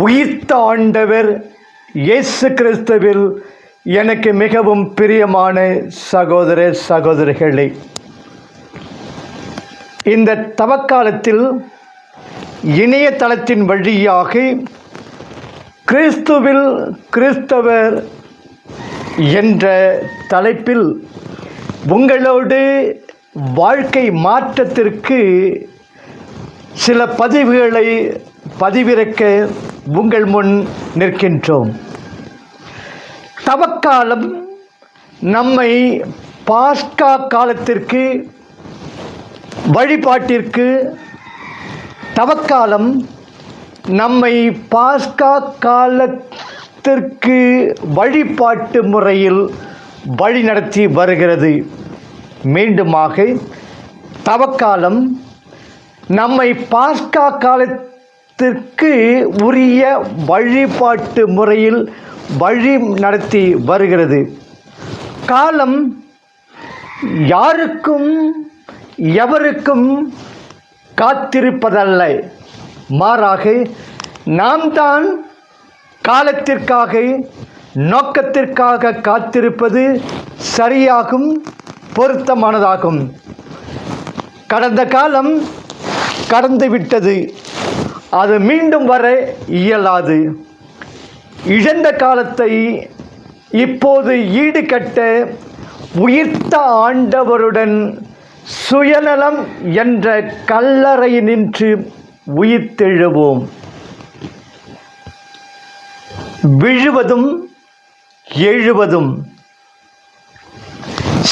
உயிர்த்த ஆண்டவர் இயேசு கிறிஸ்துவில் எனக்கு மிகவும் பிரியமான சகோதர சகோதரிகளே இந்த தவக்காலத்தில் இணையதளத்தின் வழியாக கிறிஸ்துவில் கிறிஸ்தவர் என்ற தலைப்பில் உங்களோடு வாழ்க்கை மாற்றத்திற்கு சில பதிவுகளை பதிவிறக்க உங்கள் முன் நிற்கின்றோம். தவக்காலம் நம்மை பாஸ்கா காலத்திற்கு வழிபாட்டிற்கு தவக்காலம் நம்மை பாஸ்கா காலத்திற்கு வழிபாட்டு முறையில் வழிநடத்தி வருகிறது. மீண்டுமாக தவக்காலம் நம்மை பாஸ்கா தெற்கு உரிய வழிபாட்டு முறையில் வழி நடத்தி வருகிறது. காலம் யாருக்கும் எவருக்கும் காத்திருப்பதல்ல. மாறாக நாம் தான் காலத்திற்காக நோக்கத்திற்காக காத்திருப்பது சரியாகும் பொருத்தமானதாகும். கடந்த காலம் கடந்து விட்டது அது மீண்டும் வர இயலாது. இழந்த காலத்தை இப்போது ஈடுகட்ட உயிர்த்த ஆண்டவருடன் சுயநலம் என்ற கல்லறை நின்று உயிர்த்தெழுவோம். விழுவதும் எழுவதும்.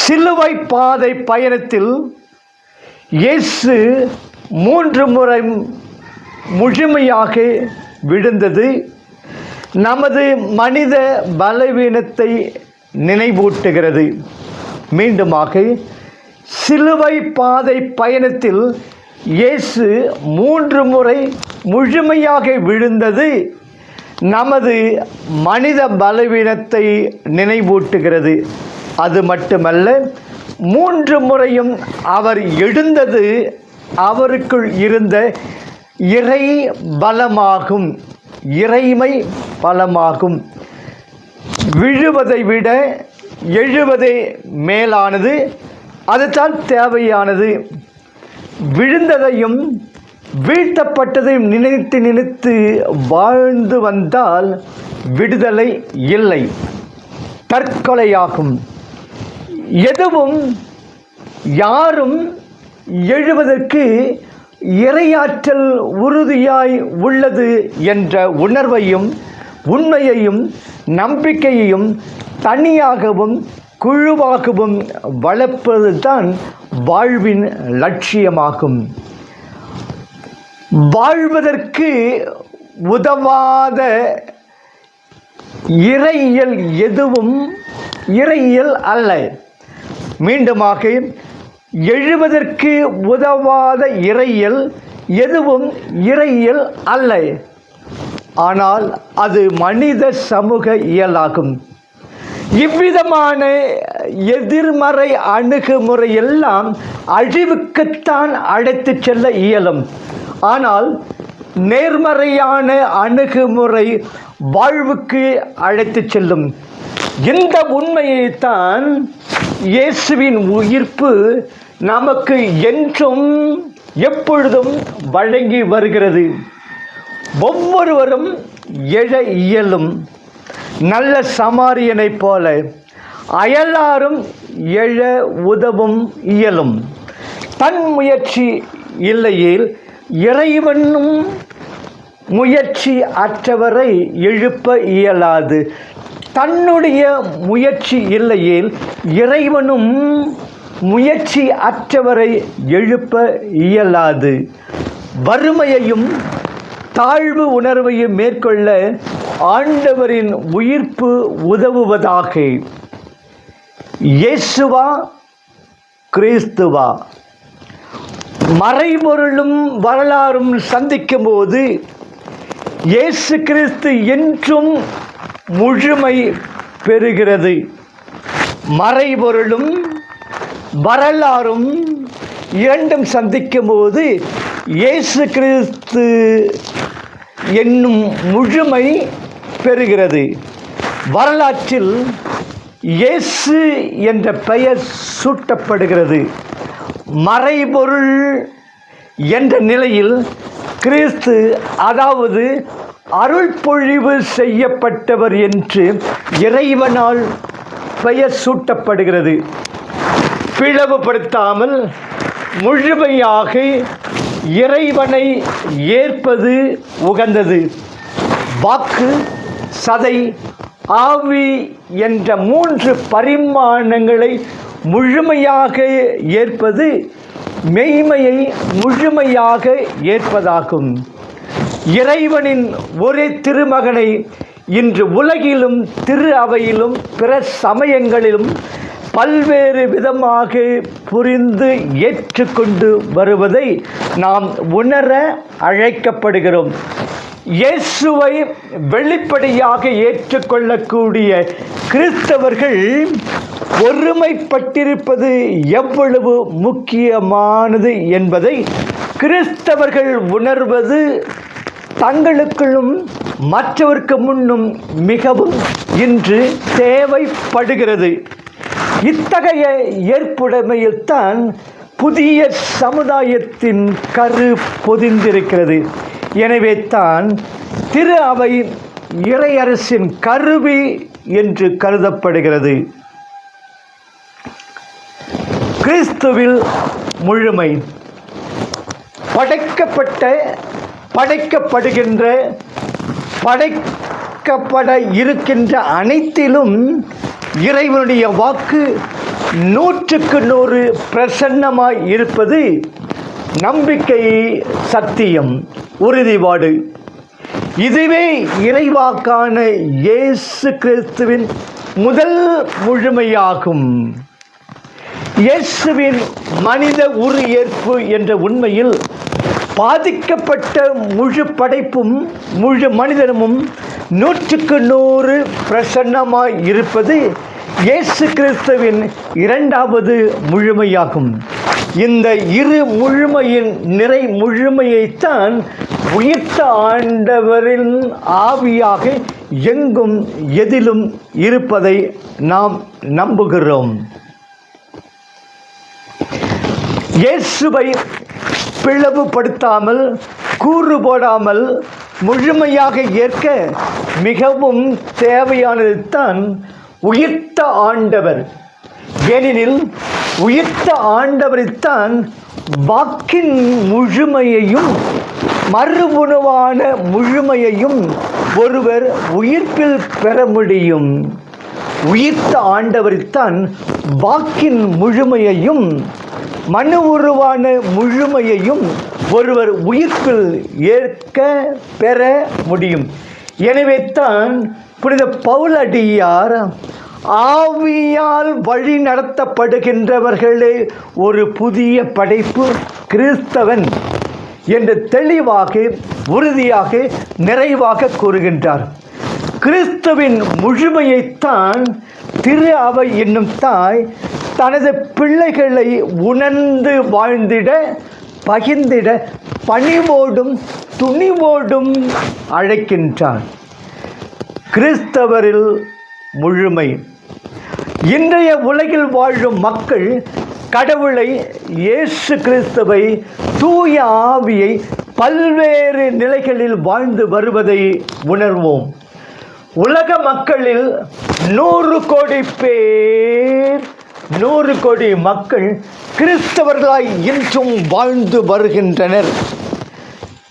சிலுவை பாதை பயணத்தில் இயேசு மூன்று முறை முழுமையாக விழுந்தது. நமது மனித பலவீனத்தை நினைவூட்டுகிறது. மீண்டுமாக சிலுவை பாதை பயணத்தில் இயேசு மூன்று முறை முழுமையாக விழுந்தது. நமது மனித பலவீனத்தை நினைவூட்டுகிறது. அது மட்டுமல்ல மூன்று முறையும் அவர் எழுந்தது அவருக்குள் இருந்த இறை பலமாகும். இறைமை பலமாகும். விழுவதை விட எழுவதே மேலானது அதுதான் தேவையானது. விழுந்ததையும் வீழ்த்தப்பட்டதையும் நினைத்து நினைத்து வாழ்ந்து வந்தால் விடுதலை இல்லை. தற்கொலையாகும். எதுவும் யாரும் எழுவதற்கு இறையாற்றல் உறுதியாய் உள்ளது என்ற உணர்வையும் உண்மையையும் நம்பிக்கையையும் தனியாகவும் குழுவாகவும் வளர்ப்பது தான் வாழ்வின் லட்சியமாகும். வாழ்வதற்கு உதவாத இறையியல் எதுவும் இறையியல் அல்ல. மீண்டுமாக எழுவதற்கு உதவாத இறையியல் எதுவும் இறையியல் அல்ல. ஆனால் அது மனித சமூக இயலாகும். இவ்விதமான எதிர்மறை அணுகுமுறை எல்லாம் அழிவுக்குத்தான் அழைத்து செல்ல இயலும். ஆனால் நேர்மறையான அணுகுமுறை வாழ்வுக்கு அழைத்து செல்லும். இந்த உண்மையைத்தான் இயேசுவின் உயிர்ப்பு நமக்கு என்றும் எப்பொழுதும் வழங்கி வருகிறது. ஒவ்வொருவரும் எழ இயலும். நல்ல சமாரியனைப் போல அயலாரும் எழ உதவும் இயலும். தன் முயற்சி இல்லையில் இறைவனும் முயற்சி அற்றவரை எழுப்ப இயலாது. தன்னுடைய முயற்சி இல்லையேல் இறைவனும் முயற்சி அற்றவரை எழுப்ப இயலாது. வறுமையையும் தாழ்வு உணர்வையும் மேற்கொள்ள ஆண்டவரின் உயிர்ப்பு உதவுவதாக. இயேசுவா கிறிஸ்துவா. மறைபொருளும் வரலாறும் சந்திக்கும் போது இயேசு கிறிஸ்து என்றும் முழுமை பெறுகிறது. மறைபொருளும் வரலாறும் இரண்டும் சந்திக்கும் போது இயேசு கிறிஸ்து என்னும் முழுமை பெறுகிறது. வரலாற்றில் இயேசு என்ற பெயர் சூட்டப்படுகிறது. மறைபொருள் என்ற நிலையில் கிறிஸ்து அதாவது அருள் பொழிவு செய்யப்பட்டவர் என்று இறைவனால் பெயர் சூட்டப்படுகிறது பிளவுபடுத்தாமல் முழுமையாக இறைவனை ஏற்பது உகந்தது. வாக்கு சதை ஆவி என்ற மூன்று பரிமாணங்களை முழுமையாக ஏற்பது மெய்மையை முழுமையாக ஏற்பதாகும். இறைவனின் ஒரே திருமகனை இன்று உலகிலும் திரு அவையிலும் பிற சமயங்களிலும் பல்வேறு விதமாக புரிந்து ஏற்றுக்கொண்டு வருவதை நாம் உணர அழைக்கப்படுகிறோம். இயேசுவை வெளிப்படையாக ஏற்றுக்கொள்ளக்கூடிய கிறிஸ்தவர்கள் ஒருமைப்பட்டிருப்பது எவ்வளவு முக்கியமானது என்பதை கிறிஸ்தவர்கள் உணர்வது தங்களுக்குள்ளும் மற்றவருக்கு முன்னும் மிகவும் இன்று தேவைப்படுகிறது. இத்தகைய ஏற்புடைமையில்தான் புதிய சமுதாயத்தின் கரு பொதிந்திருக்கிறது. எனவே தான் திரு அவை இறையரசின் கருவி என்று கருதப்படுகிறது. கிறிஸ்துவில் முழுமை படைக்கப்பட்ட படைக்கப்படுகின்ற படைக்கப்பட இருக்கின்ற அனைத்திலும் இறைவனுடைய வாக்கு நூற்றுக்கு நூறு பிரசன்னமாய் இருப்பது நம்பிக்கை சத்தியம் உறுதிப்பாடு. இதுவே இறைவாக்கான இயேசு கிறிஸ்துவின் முதல் முழுமையாகும். இயேசுவின் மனித உரு ஏற்பு என்ற உண்மையில் பாதிக்கப்பட்ட முழு படைப்பும் முழு மனிதனமும் நூற்றுக்கு நூறு பிரசன்னமாய் இருப்பது இயேசு கிறிஸ்துவின் இரண்டாவது முழுமையாகும். இந்த இரு முழுமையின் நிறை முழுமையைத்தான் உயிர்த்த ஆண்டவரின் ஆவியாக எங்கும் எதிலும் இருப்பதை நாம் நம்புகிறோம். இயேசுவை பிளவுபடுத்தாமல் கூறு போடாமல் முழுமையாக ஏற்க மிகவும் தேவையானது தான் உயிர்த்த ஆண்டவர். ஏனெனில் உயிர்த்த ஆண்டவரைத்தான் வாக்கின் முழுமையையும் மறு உணவான முழுமையையும் ஒருவர் உயிர்ப்பில் பெற முடியும். உயிர்த்த ஆண்டவரைத்தான் வாக்கின் முழுமையையும் மனு உருவான முழுமையையும் ஒருவர் உயிர்ப்பில் ஏற்க பெற முடியும். எனவே தான் புனித பவுலடியார் ஆவியால் வழி நடத்தப்படுகின்றவர்களே ஒரு புதிய படைப்பு கிறிஸ்தவன் என்று தெளிவாக உறுதியாக நிறைவாக கூறுகின்றார். கிறிஸ்துவின் முழுமையைத்தான் திரு அவை என்னும் தாய் தனது பிள்ளைகளை உணர்ந்து வாழ்ந்திட பகிர்ந்திட பணிவோடும் துணிவோடும் அழைக்கின்றான். கிறிஸ்தவரில் முழுமை. இன்றைய உலகில் வாழும் மக்கள் கடவுளை இயேசு கிறிஸ்துவை தூய ஆவியை பல்வேறு நிலைகளில் வாழ்ந்து வருவதை உணர்வோம். உலக மக்களில் நூறு கோடி பேர் நூறு கோடி மக்கள் கிறிஸ்தவர்களாய் இன்றும் வாழ்ந்து வருகின்றனர்.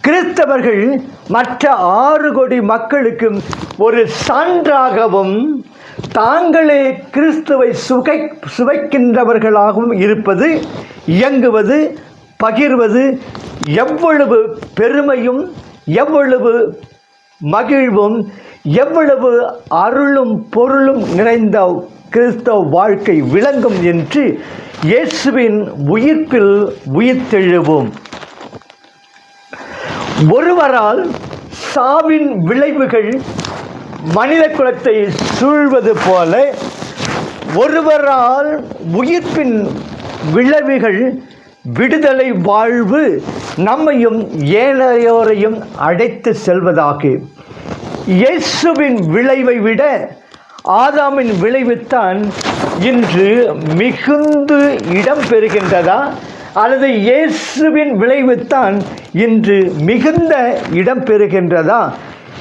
கிறிஸ்தவர்கள் மற்ற ஆறு கோடி மக்களுக்கு ஒரு சான்றாகவும் தாங்களே கிறிஸ்துவை சுகை சுவைக்கின்றவர்களாகவும் இருப்பது இயங்குவது பகிர்வது எவ்வளவு பெருமையும் எவ்வளவு மகிழ்வும் எவ்வளவு அருளும் பொருளும் நிறைந்த கிறிஸ்தவ வாழ்க்கை விளங்கும் என்று இயேசுவின் உயிர்ப்பில் உயிர்த்தெழுவோம். ஒருவரால் சாவின் விளைவுகள் மனித குலத்தை சூழ்வது போல ஒருவரால் உயிர்ப்பின் விளைவுகள் விடுதலை வாழ்வு நம்மையும் ஏழையோரையும் அடைத்து செல்வதாக. இயேசுவின் விளைவை விட ஆதாமின் விளைவுத்தான் இன்று மிகுந்து இடம் பெறுகின்றதா? அல்லது இயேசுவின் விளைவுத்தான் இன்று மிகுந்த இடம் பெறுகின்றதா?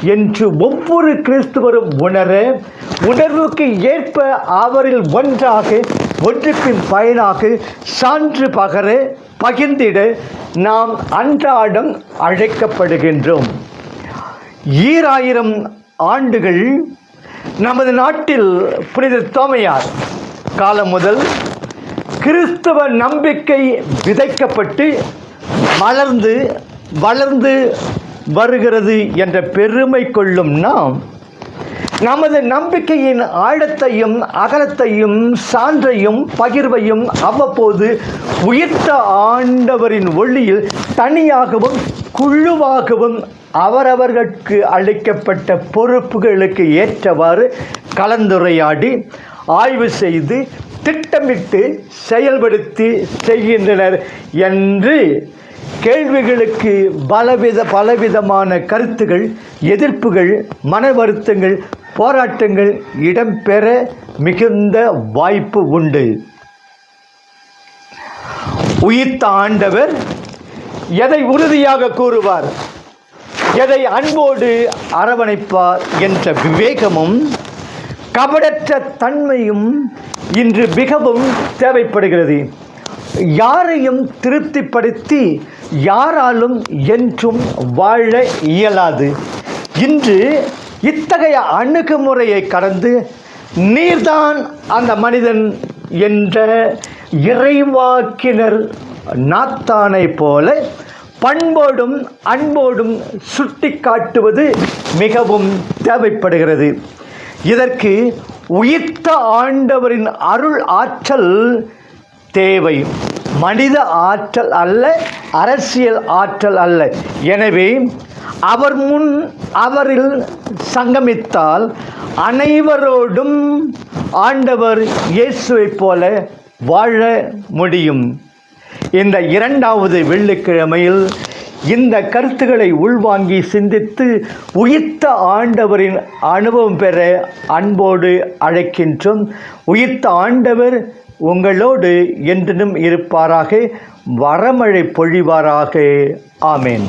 என்று ஒவ்வொரு கிறிஸ்துவரும் உணர உணர்வுக்கு ஏற்ப அவரில் ஒன்றாக ஒன்றுக்கின் பயனாக சான்று பகர பகிர்ந்திட நாம் அன்றாடம் அழைக்கப்படுகின்றோம். ஈராயிரம் ஆண்டுகள் நமது நாட்டில் புனித தோமையார் காலம் முதல் கிறிஸ்தவ நம்பிக்கை விதைக்கப்பட்டு மலர்ந்து வளர்ந்து வருகிறது என்ற பெருமை கொள்ளும் நாம் நமது நம்பிக்கையின் ஆழத்தையும் அகலத்தையும் சான்றையும் பகிர்வையும் அவ்வப்போது உயிர்த்த ஆண்டவரின் ஒளியில் தனியாகவும் குழுவாகவும் அவரவர்களுக்கு அளிக்கப்பட்ட பொறுப்புகளுக்கு ஏற்றவாறு கலந்துரையாடி ஆய்வு செய்து திட்டமிட்டு செயல்படுத்தி செய்கின்றனர் என்று கேள்விகளுக்கு பலவித பலவிதமான கருத்துகள் எதிர்ப்புகள் மன வருத்தங்கள் போராட்டங்கள் இடம்பெற மிகுந்த வாய்ப்பு உண்டு. உயிர்த்த ஆண்டவர் எதை உறுதியாக கூறுவார்? எதை அன்போடு அரவணைப்பார் என்ற விவேகமும் கபடற்ற தன்மையும் இன்று மிகவும் தேவைப்படுகிறது. யாரையும் திருப்திப்படுத்தி யாராலும் என்றும் வாழ இயலாது. இன்று இத்தகைய அணுகுமுறையை கடந்து நீர்தான் அந்த மனிதன் என்ற இறைவாக்கினர் நாத்தானை போல பண்போடும் அன்போடும் சுட்டி காட்டுவது மிகவும் தேவைப்படுகிறது. இதற்கு உயிர்த்த ஆண்டவரின் அருள் ஆற்றல் தேவை. மனித ஆற்றல் அல்ல அரசியல் ஆற்றல் அல்ல. எனவே அவர் முன் அவரில் சங்கமித்தால் அனைவரோடும் ஆண்டவர் இயேசுவைப் போல வாழ முடியும். இந்த இரண்டாவது வெள்ளிக்கிழமையில் இந்த கருத்துக்களை உள்வாங்கி சிந்தித்து உயிர்த்த ஆண்டவரின் அனுபவம் பெற அன்போடு அழைக்கின்றோம். உயிர்த்த ஆண்டவர் உங்களோடு என்றும் இருப்பாராக. வரமழை பொழிவாராக. ஆமேன்.